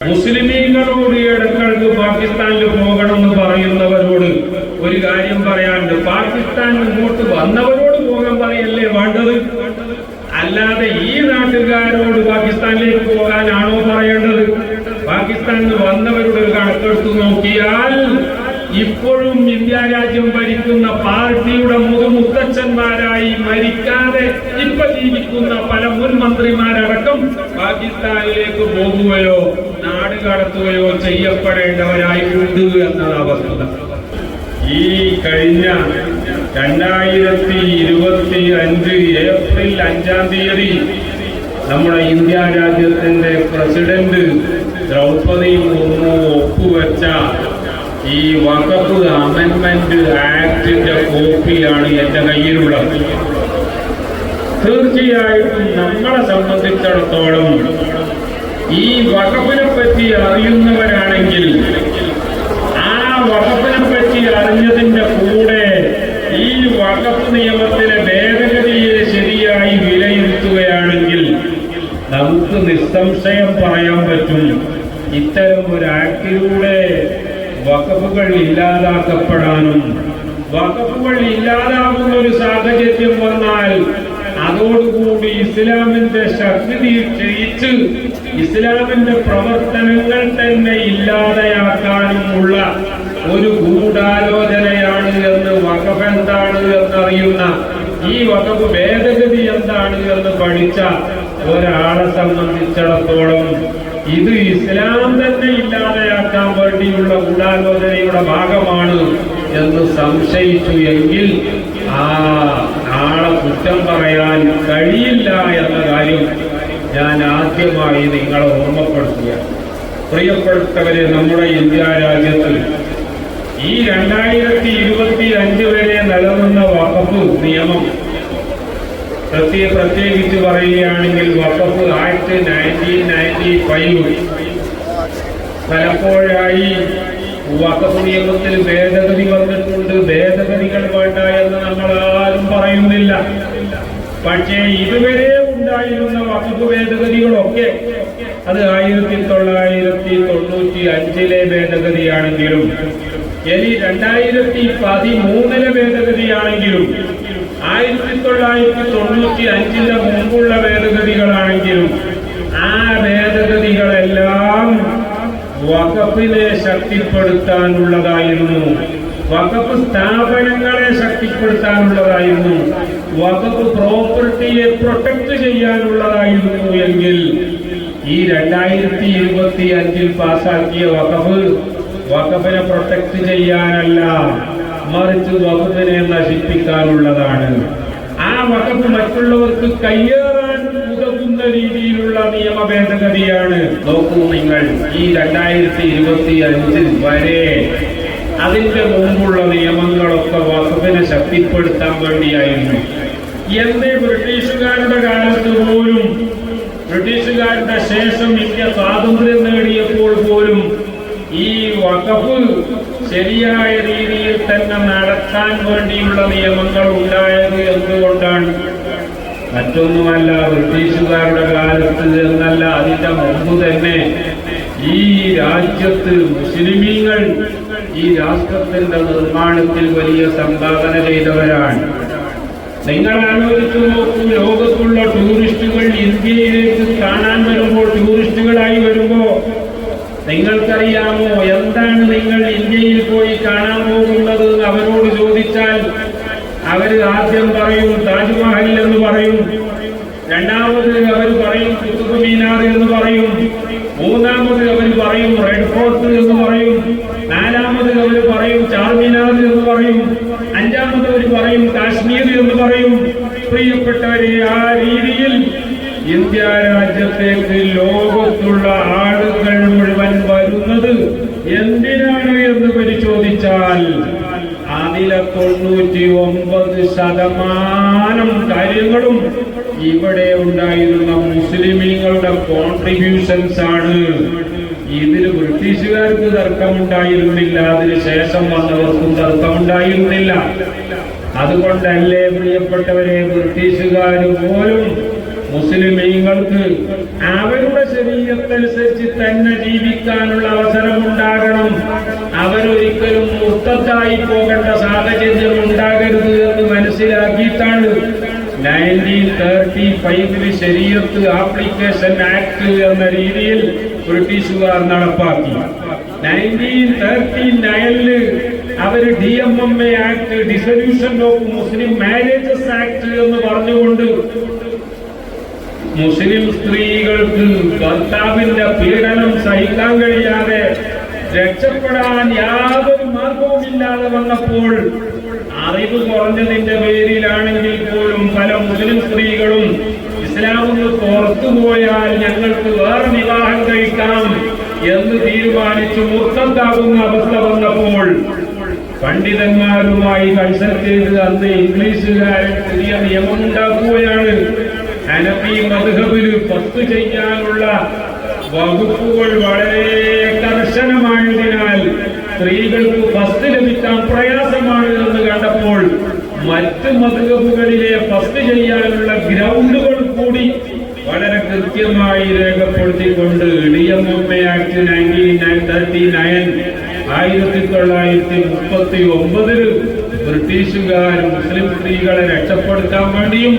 മുസ്ലിമീങ്ങളോട് ഇടക്കിടക്ക് പാകിസ്ഥാനിൽ പോകണമെന്ന് പറയുന്നവരോട് ഒരു കാര്യം പറയാനുണ്ട്. പാകിസ്ഥാൻ ഇങ്ങോട്ട് വന്നവരോട് പോകാൻ പറയല്ലേ വേണ്ടത്? അല്ലാതെ ഈ നാട്ടുകാരോട് പാകിസ്ഥാനിലേക്ക് പോകാനാണോ പറയേണ്ടത്? പാകിസ്ഥാനിൽ വന്നവരുടെ ഒരു കണക്കെടുത്ത് നോക്കിയാൽ ഇപ്പോഴും ഇന്ത്യ രാജ്യം ഭരിക്കുന്ന പാർട്ടിയുടെ മുഖമുത്തച്ഛന്മാരായി മരിക്കാതെ ഇപ്പൊ ജീവിക്കുന്ന പല മുൻ മന്ത്രിമാരടക്കം പാകിസ്ഥാനിലേക്ക് പോകുകയോ നാട് കടത്തുകയോ ചെയ്യപ്പെടേണ്ടവരായിട്ടുണ്ട് എന്നതാണ് അവസ്ഥ ഈ കഴിഞ്ഞ രണ്ടായിരത്തി ഇരുപത്തി അഞ്ച് ഏപ്രിൽ അഞ്ചാം തീയതി നമ്മുടെ ഇന്ത്യ രാജ്യത്തിന്റെ പ്രസിഡന്റ് ദ്രൗപദി മുർമു ഒപ്പുവെച്ച ഈ വഖഫ് അമെന്റ്മെന്റ് ആക്ടിന്റെ കോപ്പിയാണ് എന്റെ കയ്യിലുള്ളത്. തീർച്ചയായിട്ടും നമ്മളെ സംബന്ധിച്ചിടത്തോളം ഈ വകപ്പിനെ പറ്റി അറിയുന്നവരാണെങ്കിൽ ആ വകപ്പിനെ പറ്റി അറിഞ്ഞതിന്റെ കൂടെ ഈ വകപ്പ് നിയമത്തിലെ ഭേദഗതിയെ ശരിയായി വിലയിരുത്തുകയാണെങ്കിൽ നമുക്ക് നിസ്സംശയം പറയാൻ പറ്റും. ഇത്തരം ഒരു ആക്ടിലൂടെ വകപ്പുകൾ ഇല്ലാതാക്കപ്പെടാനും വകപ്പുകൾ ഇല്ലാതാകുന്ന ഒരു സാഹചര്യം വന്നാൽ അതോടുകൂടി ഇസ്ലാമിന്റെ ശക്തി ക്ഷയിച്ച് ഇസ്ലാമിന്റെ പ്രവർത്തനങ്ങൾ തന്നെ ഇല്ലാതെയാക്കാനുമുള്ള ഒരു ഗൂഢാലോചനയാണ് എന്ന് വകഫ് എന്താണ് എന്നറിയുന്ന ഈ വകഫ് ഭേദഗതി എന്താണ് എന്ന് പഠിച്ച ഒരാളെ സംബന്ധിച്ചിടത്തോളം ഇത് ഇസ്ലാം തന്നെ ഇല്ലാതെയാക്കാൻ വേണ്ടിയുള്ള ഗൂഢാലോചനയുടെ ഭാഗമാണ് എന്ന് സംശയിച്ചു എങ്കിൽ ആ ആളെ കുറ്റം പറയാൻ കഴിയില്ല എന്ന കാര്യം ഞാൻ ആദ്യമായി നിങ്ങളെ ഓർമ്മപ്പെടുത്തുക പ്രിയപ്പെട്ടവരെ നമ്മുടെ ഇന്ത്യ രാജ്യത്തിൽ ഈ രണ്ടായിരത്തി ഇരുപത്തി അഞ്ച് വരെ നിലനിന്ന വകുപ്പ് നിയമം പ്രത്യേക പ്രത്യേകിച്ച് പറയുകയാണെങ്കിൽ വകുപ്പ് ആക്ട് നയന്റീൻ നയന്റി ഫൈവ് പലപ്പോഴായി നിയമത്തിൽ ഭേദഗതി വന്നിട്ടുണ്ട്. ഭേദഗതികൾ വേണ്ട എന്ന് നമ്മൾ ആരും പറയുന്നില്ല. പക്ഷേ ഇതുവരെ ഉണ്ടായിരുന്ന വകുപ്പ് ഭേദഗതികളൊക്കെ അത് ആയിരത്തി തൊള്ളായിരത്തി തൊണ്ണൂറ്റി അഞ്ചിലെ ഭേദഗതിയാണെങ്കിലും ഇനി രണ്ടായിരത്തി പതിമൂന്നിലെ ഭേദഗതിയാണെങ്കിലും ആയിരത്തി തൊള്ളായിരത്തി തൊണ്ണൂറ്റി അഞ്ചിന്റെ മുമ്പുള്ള ഭേദഗതികളാണെങ്കിലും ആ ഭേദഗതികളെല്ലാം വഖഫിനെ ശക്തിപ്പെടുത്താനുള്ളതായിരുന്നു. വകപ്പ് സ്ഥാപനങ്ങളെ ശക്തിപ്പെടുത്താനുള്ളതായിരുന്നു. വകപ്പ് പ്രോപ്പർട്ടിയെ പ്രൊട്ടക്ട് ചെയ്യാനുള്ളതായിരുന്നു എങ്കിൽ ഈ രണ്ടായിരത്തി ഇരുപത്തി അഞ്ചിൽ പാസാക്കിയ വഖഫ് വകപ്പിനെ പ്രൊട്ടക്ട് ചെയ്യാനല്ല മറിച്ച് വകുപ്പിനെ നശിപ്പിക്കാനുള്ളതാണ്. ആ വഖഫ് മറ്റുള്ളവർക്ക് കയ്യേറാൻ ഉതകുന്ന രീതിയിലുള്ള നിയമ ഭേദഗതിയാണ് നോക്കൂ നിങ്ങൾ ഈ രണ്ടായിരത്തി ഇരുപത്തി അഞ്ചിൽ വരെ അതിന്റെ മുമ്പുള്ള നിയമങ്ങളൊക്കെ വഖഫിനെ ശക്തിപ്പെടുത്താൻ വേണ്ടിയായിരുന്നു. എന്തേ ബ്രിട്ടീഷുകാരുടെ കാലത്ത് പോലും ബ്രിട്ടീഷുകാരുടെ ശേഷം ഇന്ത്യ സ്വാതന്ത്ര്യം നേടിയപ്പോൾ പോലും ഈ വഖഫ് ശരിയായ രീതിയിൽ തന്നെ നടത്താൻ വേണ്ടിയുള്ള നിയമങ്ങൾ ഉണ്ടായത് എന്തുകൊണ്ടാണ്? മറ്റൊന്നുമല്ല ബ്രിട്ടീഷുകാരുടെ കാലത്ത് എന്നല്ല അതിന്റെ മുമ്പ് തന്നെ ഈ രാജ്യത്ത് മുസ്ലിമീങ്ങൾ ഈ രാഷ്ട്രത്തിന്റെ നിർമ്മാണത്തിൽ വലിയ സംഭാവന ചെയ്തവരാണ്. നിങ്ങൾ ആലോചിച്ചു നോക്കൂ ലോകത്തുള്ള ടൂറിസ്റ്റുകൾ ഇന്ത്യയിലേക്ക് കാണാൻ വരുമ്പോൾ ടൂറിസ്റ്റുകളായി വരുമ്പോ നിങ്ങൾക്കറിയാമോ എന്താണ് നിങ്ങൾ ഇന്ത്യയിൽ പോയി കാണാൻ പോകുന്നത് അവരോട് ചോദിച്ചാൽ അവർ ആദ്യം പറയും താജ്മഹൽ എന്ന് പറയും രണ്ടാമത് അവർ പറയും മീനാർ എന്ന് പറയും. മൂന്നാമത് അവർ പറയും റെഡ് ഫോർട്ട് എന്ന് പറയും. നാലാമത് അവർ പറയും ചാർമിനാർ എന്ന് പറയും. അഞ്ചാമത് അവർ പറയും കാശ്മീർ എന്ന് പറയും. പ്രിയപ്പെട്ടവരെ ആ രീതിയിൽ ഇന്ത്യ രാജ്യത്തേക്ക് ലോകത്തുള്ള ആളുകൾ മുഴുവൻ വരുന്നത് എന്തിനാണ് എന്ന് പരിശോധിച്ചാൽ അതിലെ തൊണ്ണൂറ്റി ഒമ്പത് ശതമാനം കാര്യങ്ങളും ഇവിടെ ഉണ്ടായിരുന്ന മുസ്ലിമീങ്ങളുടെ കോൺട്രിബ്യൂഷൻസ് ആണ്. ഇതിൽ ബ്രിട്ടീഷുകാർക്ക് തർക്കമുണ്ടായിരുന്നില്ല. അതിന് ശേഷം വന്നവർക്കും തർക്കമുണ്ടായിരുന്നില്ല. അതുകൊണ്ടല്ലേ പ്രിയപ്പെട്ടവരെ ബ്രിട്ടീഷുകാർ പോലും മുസ്ലിമീങ്ങൾക്ക് അവരുടെ ശരീരത്തനുസരിച്ച് തന്നെ ജീവിക്കാനുള്ള അവസരം ഉണ്ടാകണം അവരൊരിക്കലും മുത്തത്തായി പോകേണ്ട സാഹചര്യം ഉണ്ടാകരുത് എന്ന് മനസ്സിലാക്കിയിട്ടാണ് നയന്റീൻ തേർട്ടി ഫൈവിൽ ശരീരത്ത് ആപ്ലിക്കേഷൻ ആക്ട് എന്ന രീതിയിൽ ബ്രിട്ടീഷുകാർ നടപ്പാക്കി. നയന്റീൻ തേർട്ടി നയനിൽ അവർ D M M A act dissolution of Muslim marriages act എന്ന് പറഞ്ഞുകൊണ്ട് മുസ്ലിം സ്ത്രീകൾക്ക് ഭർത്താവിന്റെ പീഡനം സഹിക്കാൻ കഴിയാതെ രക്ഷപ്പെടാൻ യാതൊരു മാർഗവുമില്ലാതെ വന്നപ്പോൾ അറിവ് കുറഞ്ഞതിന്റെ പേരിലാണെങ്കിൽ പോലും പല മുസ്ലിം സ്ത്രീകളും ഇസ്ലാമിൽ പുറത്തുപോയാൽ ഞങ്ങൾക്ക് വേറെ വിവാഹം കഴിക്കാം എന്ന് തീരുമാനിച്ച് മുർത്തത്താകുന്ന അവസ്ഥ വന്നപ്പോൾ പണ്ഡിതന്മാരുമായി കൺസൾട്ട് ചെയ്ത് അന്ന് ഇംഗ്ലീഷുകാരൻ പുതിയ നിയമം ഉണ്ടാക്കുകയാണ്. ഹനഫി മധുഹബിൽ പത്ത് ചെയ്യാനുള്ള വകുപ്പുകൾ വളരെ കർശനമായതിനാൽ സ്ത്രീകൾക്ക് ഫസ്റ്റ് ലഭിക്കാൻ പ്രയാസമാണ് എന്ന് കണ്ടപ്പോൾ മറ്റ് മധുഹബുകളിലെ ഫസ്റ്റ് ചെയ്യാനുള്ള ഗ്രൗണ്ടുകൾ കൂടി വളരെ കൃത്യമായി രേഖപ്പെടുത്തിക്കൊണ്ട് D M M A act nineteen thirty nine ആയിരത്തി തൊള്ളായിരത്തി മുപ്പത്തി ഒമ്പതിൽ ബ്രിട്ടീഷുകാർ മുസ്ലിം സ്ത്രീകളെ രക്ഷപ്പെടുത്താൻ വേണ്ടിയും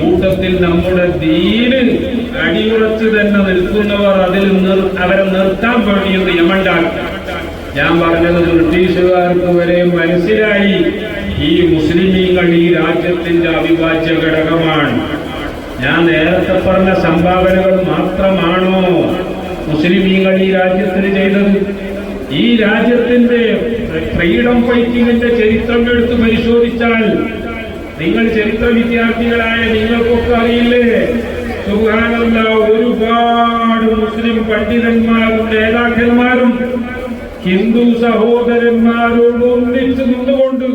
കൂട്ടത്തിൽ നമ്മുടെ ദീന് അടിയുറച്ച് തന്നെ നിൽക്കുന്നവർ അതിൽ അവരെ നിർത്താൻ വേണ്ടിയും നിയമമുണ്ടാക്കി ഞാൻ പറഞ്ഞത് ബ്രിട്ടീഷുകാർക്ക് വരെ മനസ്സിലായി. ഈ മുസ്ലിമീങ്ങൾ ഈ രാജ്യത്തിന്റെ അവിഭാജ്യ ഘടകമാണ്. ഞാൻ നേരത്തെ പറഞ്ഞ സംഭാവനകൾ മാത്രമാണോ മുസ്ലിമീങ്ങൾ ഈ രാജ്യത്തിന് ചെയ്തത്? ഈ രാജ്യത്തിന്റെ ഫ്രീഡം ഫൈറ്റിംഗിന്റെ ചരിത്രം എടുത്ത് പരിശോധിച്ചാൽ നിങ്ങൾ ചരിത്ര വിദ്യാർത്ഥികളായ നിങ്ങൾക്കൊക്കെ അറിയില്ലേ? സുഹാനല്ല ഒരുപാട് മുസ്ലിം പണ്ഡിതന്മാരും നേതാക്കന്മാരും ഹിന്ദു സഹോദരന്മാരോട് ഒന്നിച്ച് നിന്നുകൊണ്ട്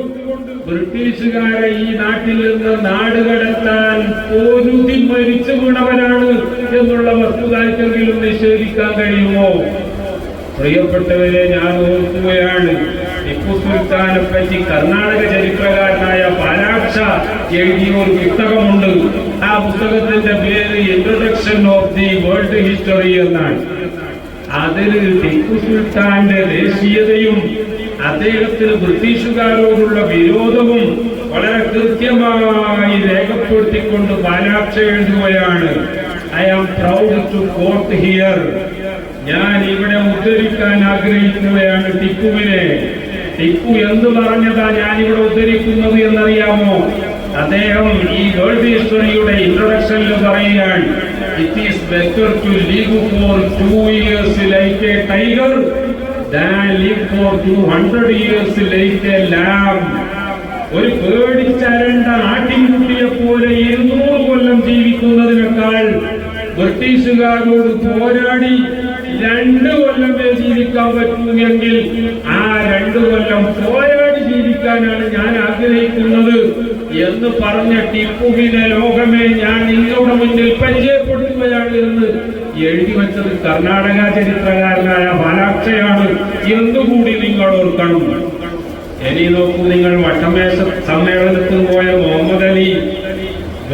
ബ്രിട്ടീഷുകാരെ ഈ നാട്ടിൽ നിന്ന് നാട് കടത്താൻ പൊരുതി മരിച്ചു വീണവരാണ് എന്നുള്ള വസ്തുതാക്കെങ്കിലും നിഷേധിക്കാൻ കഴിയുമോ? പ്രിയപ്പെട്ടവരെ ഞാൻ ഓർക്കുകയാണ് ടിപ്പു സുൽത്താനെ പറ്റി കർണാടക ചരിത്രകാരനായ പാലാക്ഷ എഴുതിയ ഒരു പുസ്തകമുണ്ട്. ആ പുസ്തകത്തിന്റെ പേര് introduction of the world history എന്നാണ്. അതിൽ ടിപ്പു സുൽത്താന്റെ ദേശീയതയും അദ്ദേഹത്തിന് ബ്രിട്ടീഷുകാരോടുള്ള വിരോധവും വളരെ കൃത്യമായി രേഖപ്പെടുത്തിക്കൊണ്ട് പാലാക്ഷ എഴുതുകയാണ്. I am proud to quote here ഞാൻ ഇവിടെ ഉദ്ധരിക്കാൻ ആഗ്രഹിക്കുകയാണ് ടിപ്പുവിനെ. ടിപ്പു എന്ത് പറഞ്ഞതാ ഞാൻ ഇവിടെ ഉദ്ധരിക്കുന്നത് എന്നറിയാമോ? അദ്ദേഹം ഈ വേൾഡ് ഹിസ്റ്ററിയുടെ ഇൻട്രൊഡക്ഷനിൽ പറയുകയാണ് it is better to live for two years like a tiger than live for two hundred years like a lamb ഒരു പേടിച്ചരണ്ട ആട്ടിൻകുട്ടിയെ പോലെ ഇരുന്നൂറ് കൊല്ലം ജീവിക്കുന്നതിനേക്കാൾ ബ്രിട്ടീഷുകാരോട് പോരാടി രണ്ട് കൊല്ലമേ ജീവിക്കാൻ പറ്റുമെങ്കിൽ ആ രണ്ട് കൊല്ലം പോരാടി ജീവിക്കാനാണ് ഞാൻ ആഗ്രഹിക്കുന്നത് എന്ന് പറഞ്ഞ ടിപ്പുവിനെ ലോകമേ ഞാൻ നിങ്ങളുടെ മുന്നിൽ പരിചയപ്പെടുത്തുകയാണ് എന്ന് എഴുതി വെച്ചത് കർണാടക ചരിത്രകാരനായ ബാലാക്ഷയാണ്. എന്നുകൂടി നിങ്ങൾ ഓർക്കണം? ഇനി നോക്കൂ നിങ്ങൾ വട്ടമേശ സമ്മേളനത്തിൽ പോയ മുഹമ്മദ് അലി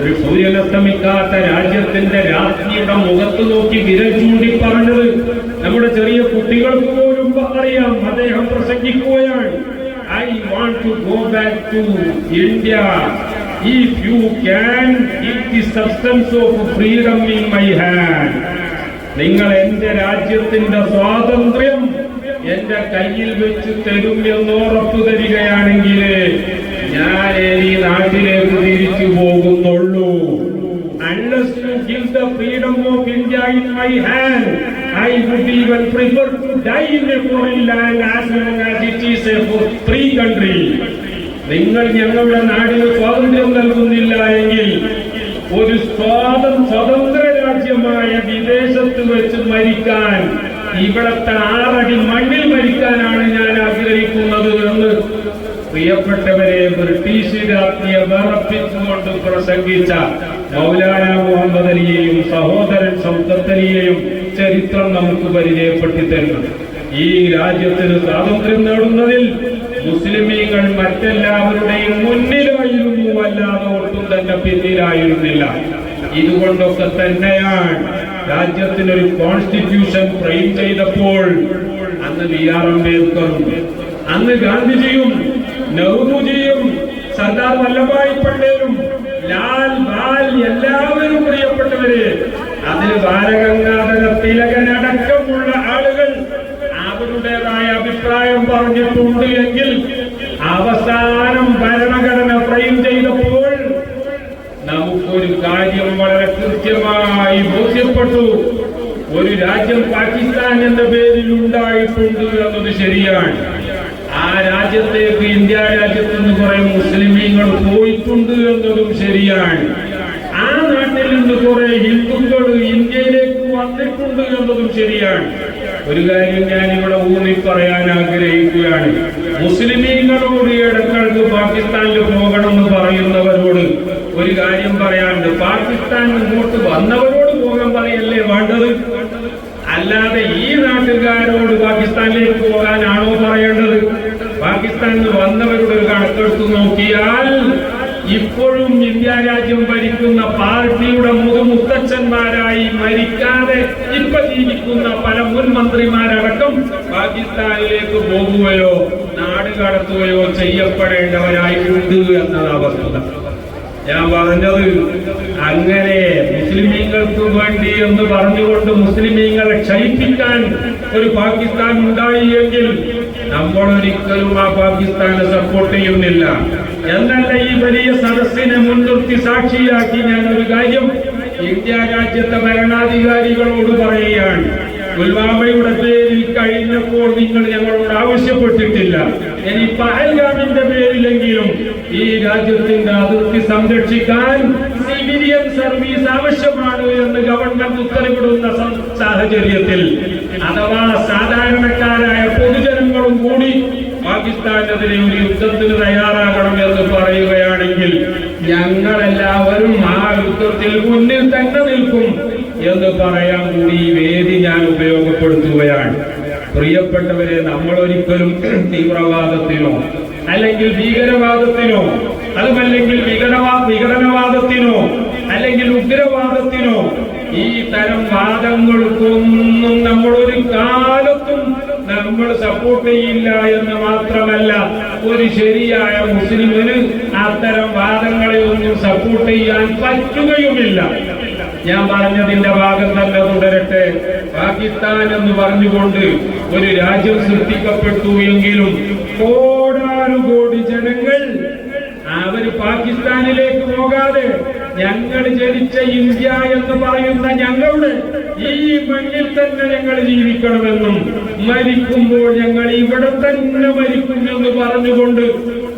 ഒരു സൂര്യനസ്തമിക്കാത്ത രാജ്യത്തിന്റെ രാജ്ഞിയുടെ മുഖത്ത് നോക്കി വിരൽ ചൂണ്ടി പറഞ്ഞത് നമ്മുടെ ചെറിയ കുട്ടികൾക്ക് പോലും അറിയാം അദ്ദേഹം പ്രസംഗിക്കുകയാണ്. I want to go back to India if you can it the substance of freedom in my hand നിങ്ങൾ എന്റെ രാജ്യത്തിന്റെ സ്വാതന്ത്ര്യം എന്റെ കയ്യിൽ വെച്ച് തരും എന്ന് ഉറപ്പു തരികയാണെങ്കിൽ ഞാൻ ഈ നാട്ടിലേക്ക് തിരിച്ചു give the freedom of India in my hand, I would even prefer to die in a foreign land as long as it is a free country. നിങ്ങൾ ഞങ്ങളുടെ നാടിന് സ്വാതന്ത്ര്യം നൽകുന്നില്ല എങ്കിൽ ഒരു സ്വാതം സ്വതന്ത്ര രാജ്യമായ വിദേശത്ത് വെച്ച് മരിക്കാൻ ഇവിടത്തെ ആറടി മണ്ണിൽ മരിക്കാനാണ് ഞാൻ ആഗ്രഹിക്കുന്നത് എന്ന് പ്രിയപ്പെട്ടവരെ ബ്രിട്ടീഷ് രാജ്ഞിയെ വിറപ്പിച്ചുകൊണ്ട് പ്രസംഗിച്ച മൗലാന സഹോദരൻ സൗദത്തലിയെയും ചരിത്രം നമുക്ക് പരിചയപ്പെടുത്തി തരുന്നു ഈ രാജ്യത്തിന് സ്വാതന്ത്ര്യം നേടുന്നതിൽ മുസ്ലിമീങ്ങൾ മറ്റെല്ലാവരുടെയും മുന്നിലായിരുന്നു അല്ലാതെ ഒട്ടും തന്നെ പിന്നിലായിരുന്നില്ല. ഇതുകൊണ്ടൊക്കെ തന്നെയാണ് രാജ്യത്തിനൊരു കോൺസ്റ്റിറ്റ്യൂഷൻ ഫ്രെയിം ചെയ്തപ്പോൾ അന്ന് ബി ആർ അംബേദ്കറും അന്ന് ഗാന്ധിജിയും നെഹ്റുജിയും സർദാർ വല്ലഭായ് പട്ടേലും ലാൽ ബാൽ എല്ലാവരും പ്രിയപ്പെട്ടവര് അതിന് ബാലഗംഗാധര തിലകനടക്കമുള്ള ആളുകൾ അവരുടേതായ അഭിപ്രായം പറഞ്ഞിട്ടുണ്ട് എങ്കിൽ അവസാനം ഭരണഘടന ഫ്രെയിം ചെയ്തപ്പോൾ നമുക്കൊരു കാര്യം വളരെ കൃത്യമായി ബോധ്യപ്പെട്ടു. ഒരു രാജ്യം പാകിസ്ഥാൻ എന്ന പേരിൽ ഉണ്ടായിട്ടുണ്ട് എന്നത് ശരിയാണ്. ആ രാജ്യത്തേക്ക് ഇന്ത്യ രാജ്യത്ത് നിന്ന് കുറെ മുസ്ലിമീങ്ങൾ പോയിട്ടുണ്ട് എന്നതും ശരിയാണ്. ആ നാട്ടിൽ നിന്ന് കുറെ ഹിന്ദുക്കൾ ഇന്ത്യയിലേക്ക് വന്നിട്ടുണ്ട് എന്നതും ശരിയാണ്. ഒരു കാര്യം ഞാൻ ഇവിടെ ഊന്നി പറയാൻ ആഗ്രഹിക്കുകയാണ്. മുസ്ലിമീങ്ങളോട് ഇടക്കാലത്ത് പാകിസ്ഥാനിൽ പോകണമെന്ന് പറയുന്നവരോട് ഒരു കാര്യം പറയാനുണ്ട്. പാകിസ്ഥാൻ ഇങ്ങോട്ട് വന്നവരോട് പോകാൻ പറയല്ലേ വേണ്ടത്? അല്ലാതെ ഈ നാട്ടുകാരോട് പാകിസ്ഥാനിലേക്ക് പോകാനാണോ പറയേണ്ടത് പാകിസ്ഥാനിൽ വന്നവരുടെ ഒരു കണക്കെടുത്ത് നോക്കിയാൽ ഇപ്പോഴും ഇന്ത്യ രാജ്യം ഭരിക്കുന്ന പാർട്ടിയുടെ മുഖമുത്തച്ഛന്മാരായി മരിക്കാതെ ഇപ്പൊ ജീവിക്കുന്ന പല മുൻ മന്ത്രിമാരടക്കം പാകിസ്ഥാനിലേക്ക് പോകുകയോ നാട് കടത്തുകയോ ചെയ്യപ്പെടേണ്ടവരായിട്ടുണ്ട് എന്നതാണ് വസ്തുത ഞാൻ പറഞ്ഞത് അങ്ങനെ മുസ്ലിമീങ്ങൾക്ക് വേണ്ടി എന്ന് പറഞ്ഞുകൊണ്ട് മുസ്ലിമീങ്ങളെ ക്ഷയിപ്പിക്കാൻ ഒരു പാകിസ്ഥാൻ ഉണ്ടായി എങ്കിൽ നമ്മൾ ഒരിക്കലും ആ പാകിസ്ഥാനെ സപ്പോർട്ട് ചെയ്യുന്നില്ല. എന്നല്ല ഈ വലിയ സദസ്സിനെ മുൻനിർത്തി സാക്ഷിയാക്കി ഞാൻ ഒരു കാര്യം ഇന്ത്യ രാജ്യത്തെ ഭരണാധികാരികളോട് പറയുകയാണ്. പുൽവാമയുടെ പേരിൽ കഴിഞ്ഞപ്പോൾ നിങ്ങൾ ഞങ്ങളോട് ആവശ്യപ്പെട്ടിട്ടില്ല. ഇനി പഹൽഗാമിന്റെ പേരിലെങ്കിലും ഈ രാജ്യത്തിന്റെ അതിർത്തി സംരക്ഷിക്കാൻ സിവിലിയൻ സർവീസ് ആവശ്യമാണ് എന്ന് ഗവൺമെന്റ് ഉത്തരവിടുന്ന സാഹചര്യത്തിൽ അഥവാ സാധാരണക്കാരായ പൊതുജനങ്ങളും കൂടി പാകിസ്ഥാനെതിരെ ഒരു യുദ്ധത്തിന് തയ്യാറാകണം എന്ന് പറയുകയാണെങ്കിൽ ഞങ്ങളെല്ലാവരും ആ യുദ്ധത്തിൽ മുന്നിൽ തന്നെ നിൽക്കും എന്ന് പറയാൻ കൂടി ഈ വേദി ഞാൻ ഉപയോഗപ്പെടുത്തുകയാണ്. പ്രിയപ്പെട്ടവരെ നമ്മൾ ഒരിക്കലും തീവ്രവാദത്തിനോ അല്ലെങ്കിൽ ഭീകരവാദത്തിനോ അതുമല്ലെങ്കിൽ വിഘടവാ വിഘടനവാദത്തിനോ അല്ലെങ്കിൽ ഉഗ്രവാദത്തിനോ ഈ തരം വാദങ്ങൾക്കൊന്നും നമ്മൾ ഒരു കാലത്തും നമ്മൾ സപ്പോർട്ട് ചെയ്യില്ല എന്ന് മാത്രമല്ല ഒരു ശരിയായ മുസ്ലിമിന് അത്തരം വാദങ്ങളെ ഒന്നും സപ്പോർട്ട് ചെയ്യാൻ പറ്റുകയുമില്ല. ഞാൻ പറഞ്ഞതിന്റെ ഭാഗം തന്നെ തുടരട്ടെ. പാകിസ്ഥാൻ എന്ന് പറഞ്ഞുകൊണ്ട് ഒരു രാജ്യം സൃഷ്ടിക്കപ്പെട്ടു എങ്കിലും കോടാനുകോടി ജനങ്ങൾ അവർ പാകിസ്ഥാനിലേക്ക് പോകാതെ ഞങ്ങൾ ജനിച്ച ഇന്ത്യ എന്ന് പറയുന്ന ഞങ്ങളുടെ ഈ മണ്ണിൽ തന്നെ ഞങ്ങൾ ജീവിക്കണമെന്നും മരിക്കുമ്പോൾ ഞങ്ങൾ ഇവിടെ തന്നെ മരിക്കുമെന്ന് പറഞ്ഞുകൊണ്ട്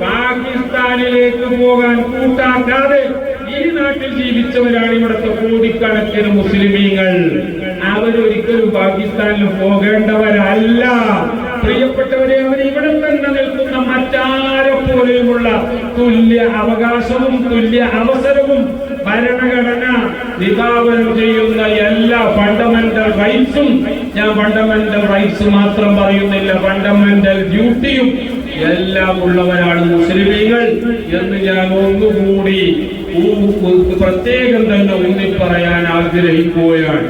പാകിസ്ഥാനിലേക്ക് പോകാൻ കൂട്ടാക്കാതെ ഈ നാട്ടിൽ ജീവിച്ചവരാണ് ഇവിടുത്തെ കോടിക്കണക്കിന് മുസ്ലിമീങ്ങൾ. അവരൊരിക്കലും പാകിസ്ഥാനിൽ പോകേണ്ടവരല്ല. പ്രിയപ്പെട്ടവരെ അവർ ഇവിടെ തന്നെ നിൽക്കുന്ന മറ്റാരെ പോലെയുമുള്ള തുല്യ അവകാശവും തുല്യ അവസരവും ഭരണഘടന വിഭാവനം ചെയ്യുന്ന എല്ലാ ഫണ്ടമെന്റൽ റൈറ്റ്സും ഞാൻ ഫണ്ടമെന്റൽ റൈറ്റ്സ് മാത്രം പറയുന്നില്ല ഫണ്ടമെന്റൽ ഡ്യൂട്ടിയും എല്ലാം ഉള്ളവരാണ് മുസ്ലിമീങ്ങൾ എന്ന് ഞാൻ ഒന്നുകൂടി പ്രത്യേകം തന്നെ ഊന്നി പറയാൻ ആഗ്രഹിക്കുകയാണ്.